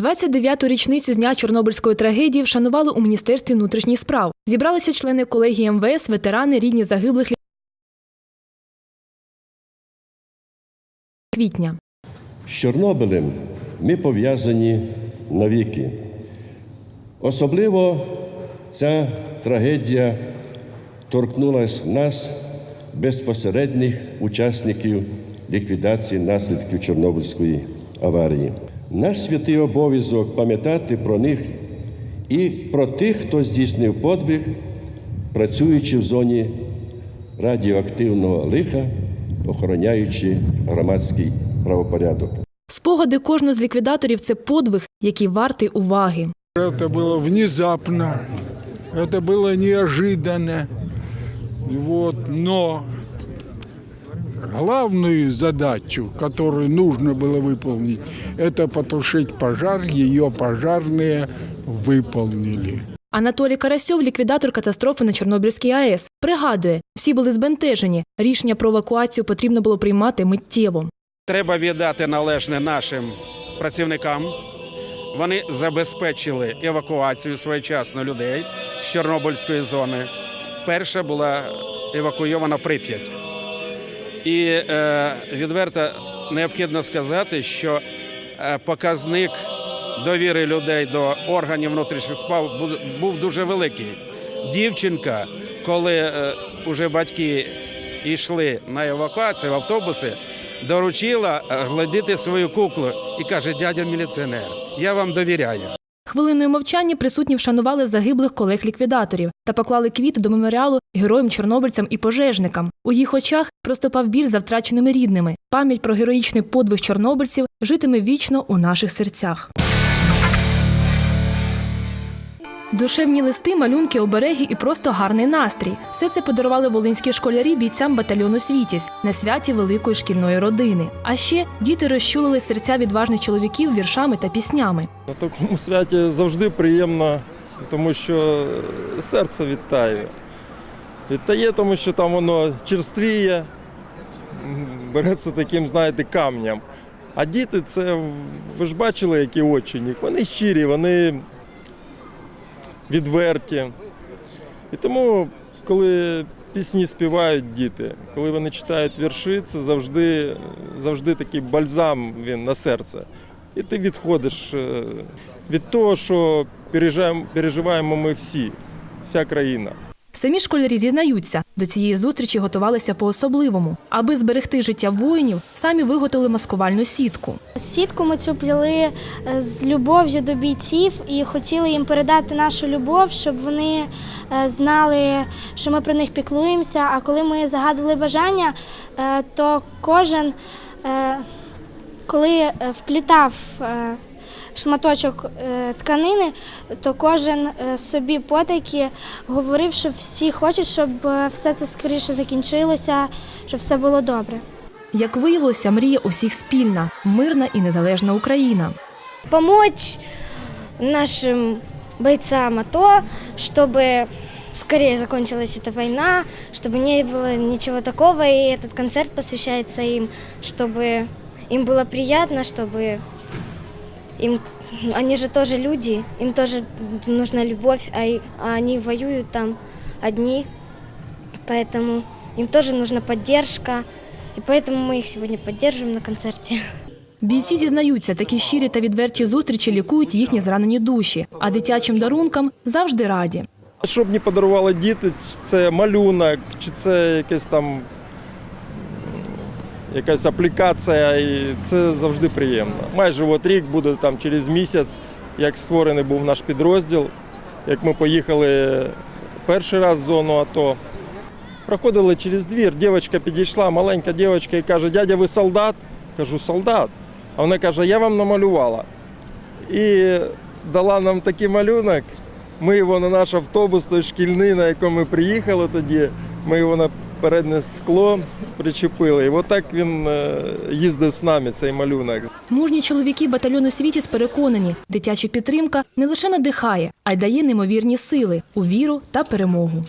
29-ту річницю дня Чорнобильської трагедії вшанували у Міністерстві внутрішніх справ. Зібралися члени колегії МВС, ветерани, рідні загиблих квітня. З Чорнобилем ми пов'язані навіки. Особливо ця трагедія торкнулась нас, безпосередніх учасників ліквідації наслідків Чорнобильської аварії Наш святий обов'язок пам'ятати про них і про тих, хто здійснив подвиг, працюючи в зоні радіоактивного лиха, охороняючи громадський правопорядок. Спогади кожного з ліквідаторів це подвиг, який вартий уваги. Это было внезапно, это было неожиданно. Вот, но главную задачу, которую нужно было выполнить, это потушить пожар. Ее пожарные выполнили. Анатолій Карасьов, ліквідатор катастрофи на Чорнобильській АЕС, пригадує, всі були збентежені. Рішення про евакуацію потрібно було приймати миттєво. Треба віддати належне нашим працівникам. Вони забезпечили евакуацію своєчасно людей з Чорнобильської зони. Перша була евакуйована Прип'ять. І е, відверто необхідно сказати, що е, показник довіри людей до органів внутрішніх справ був, дуже великий. Дівчинка, коли е, батьки йшли на евакуацію в автобуси, доручила е, свою куклу і каже: дядя міліціонер, я вам довіряю. Хвилиною мовчання присутні вшанували загиблих колег-ліквідаторів та поклали квіти до меморіалу героям чорнобильцям і пожежникам. У їх очах проступав біль за втраченими рідними. Пам'ять про героїчний подвиг чорнобильців житиме вічно у наших серцях. Душевні листи, малюнки, обереги і просто гарний настрій. Все це подарували волинські школярі бійцям батальйону Світість на святі великої шкільної родини. А ще діти розчулили серця відважних чоловіків віршами та піснями. На такому святі завжди приємно, тому що серце відтає. Відтає, тому що там воно черствіє, береться таким, знаєте, камнем. А діти це, ви ж бачили, які очі. Вони щирі, вони відверті. І тому, коли пісні співають діти, коли вони читають вірші, це завжди, завжди такий бальзам він на серце. І ти відходиш е, від того, що переживаємо, ми всі, вся країна. Самі школярі зізнаються, до цієї зустрічі готувалися по-особливому. Аби зберегти життя воїнів, самі виготовили маскувальну сітку. Сітку ми цю плели е, з любов'ю до бійців і хотіли їм передати нашу любов, щоб вони е, знали, що ми про них піклуємося. А коли ми загадували бажання, е, то кожен, коли вплітав шматочок е, тканини, то кожен е, собі потайки говорив, що всі хочуть, щоб е, все це скоріше закінчилося, щоб все було добре. Як виявилося, мрія усіх спільна, мирна і незалежна Україна. помочь нашим бойцам АТО, чтобы скорее закончилась эта война, чтобы не было ничего такого, и этот концерт посвящается им, чтобы им было приятно, чтобы им, они же тоже люди, им тоже нужна любовь, а, и- а они воюют там одни, поэтому им тоже нужна поддержка, и поэтому мы их сегодня поддерживаем на концерте. Бійці зізнаються, такі щирі та відверті зустрічі лікують їхні зранені душі, а дитячим дарункам завжди раді. Що б мені подарували діти, чи це малюнок, чи це якась там м, якась аплікація, і це завжди приємно. Майже от рік буде там через місяць, як створений був наш підрозділ, як ми поїхали перший раз в зону АТО. Проходили через двір, дівчинка підійшла, маленька дівчинка і каже, дядя, ви солдат? Кажу, солдат. А вона каже, я вам намалювала. І дала нам такий малюнок. Ми його на наш автобус, той шкільний, на якому ми приїхали тоді, ми його переднє скло причепили. І отак він е, їздив з нами, цей малюнок. Мужні чоловіки батальйону Світіс переконані, дитяча підтримка не лише надихає, а й дає неймовірні сили у віру та перемогу.